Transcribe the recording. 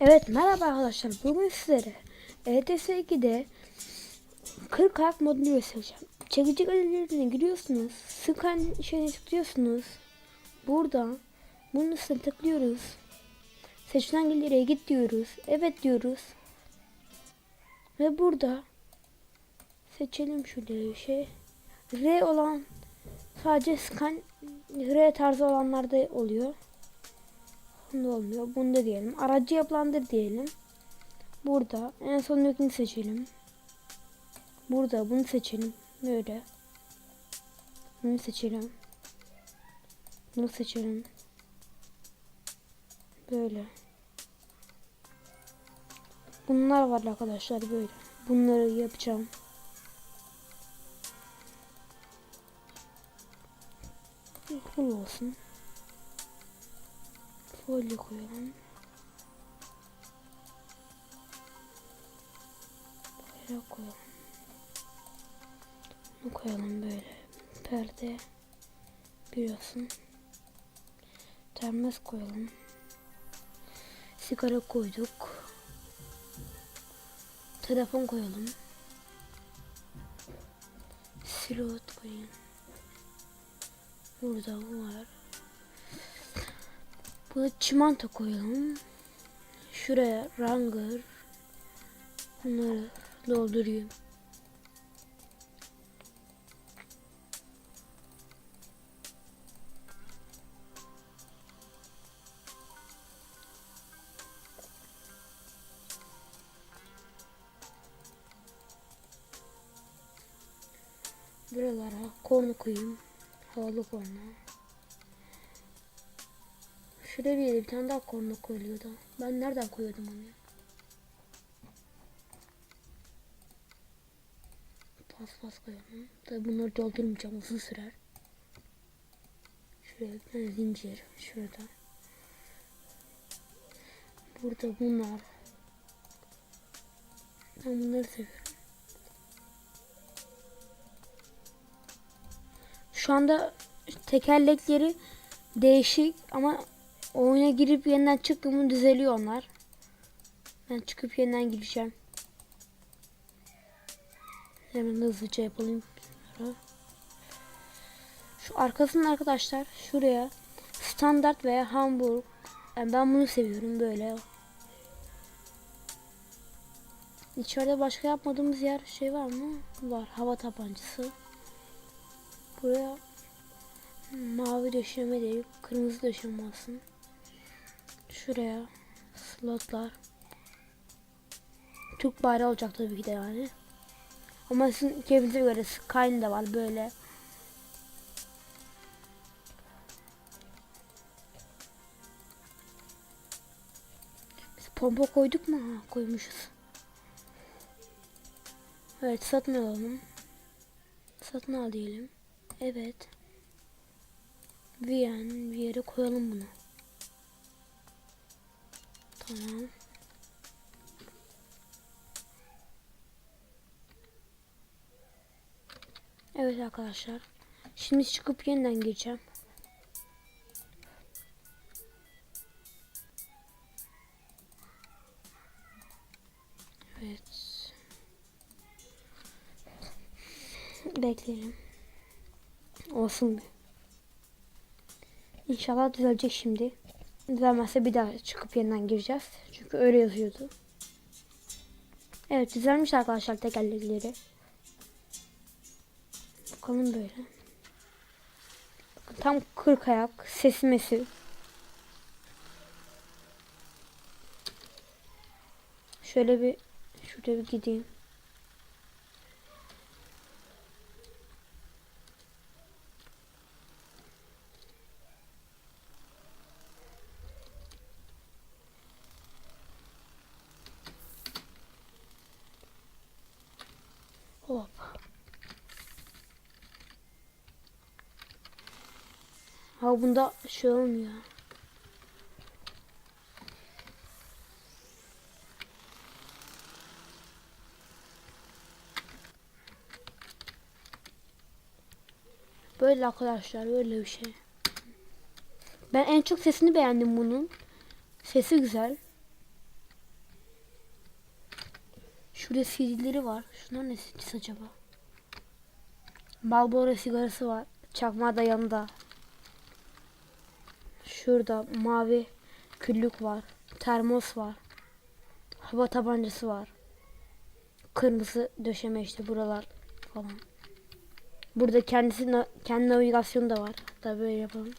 Evet merhaba arkadaşlar. Bugün sizlere ETS 2'de 40 ayak modunu göstereceğim. Çekici galerilerine giriyorsunuz. Scan şeyine tıklıyorsunuz. Burada bunun üstüne tıklıyoruz. Seçilen galeriye git diyoruz. Evet diyoruz. Ve burada seçelim şöyle şey. R olan sadece scan R tarzı olanlarda oluyor. Bunda olmuyor. Bunda diyelim. Aracı yapılandır diyelim. Burada en son yükünü seçelim. Burada bunu seçelim. Böyle. Bunu seçelim. Bunu seçelim. Böyle. Bunlar var arkadaşlar böyle. Bunları yapacağım. Full olsun. Folyo koyalım. Bayrak koyalım. Bunu koyalım böyle. Perde. Biliyorsun. Termos koyalım. Sigara koyduk. Telefon koyalım. Silot koyayım. Burada bu var. Burada çimento koyalım. Şuraya ranger. Bunları doldurayım. Buralara korna koyayım. Havalı korna. Şuraya bir yere bir tane daha korna koyuluyordu. Ben nereden koyuyordum onu ya? Pas pas koyalım. Tabi bunları doldurmayacağım uzun sürer. Şuraya bir tane zincir. Şurada. Burada bunlar. Ben bunları seviyorum. Şu anda tekerlekleri değişik ama oyuna girip yeniden çıktığımı düzeliyor onlar. Ben çıkıp yeniden gireceğim. Hemen hızlıca yapalım. Şu arkasını arkadaşlar şuraya standart veya Hamburg. Yani ben bunu seviyorum böyle. İçeride başka yapmadığımız yer şey var mı? Var. Hava tabancası. Buraya mavi döşeme değil, kırmızı döşeme olsun. Şuraya slotlar. Türk bayrağı olacak tabii ki de yani. Ama sizin keyfinize göre Skyline de var böyle. Biz pompa koyduk mu? Ha, koymuşuz. Evet satın alalım. Satın al diyelim. Evet. Viyen bir yere koyalım bunu. Tamam. Evet arkadaşlar. Şimdi çıkıp yeniden gireceğim. Evet. Bekleyelim. Olsun. İnşallah düzelecek şimdi. Düzelmezse bir daha çıkıp yeniden gireceğiz. Çünkü öyle yazıyordu. Evet düzelmiş arkadaşlar tekerlekleri. Bakalım böyle. Bakın tam 40 ayak. Sesi mesi. Şöyle bir şuraya bir gideyim. Ha bunda şey olmuyor. Böyle arkadaşlar böyle bir şey. Ben en çok sesini beğendim bunun. Sesi güzel. Şurada CD'leri var. Şunlar ne CD'si acaba? Marlboro sigarası var. Çakmağı da yanında. Şurada mavi küllük var. Termos var. Hava tabancası var. Kırmızı döşeme işte buralar falan. Burada kendisi kendi navigasyonu da var. Hatta böyle yapalım.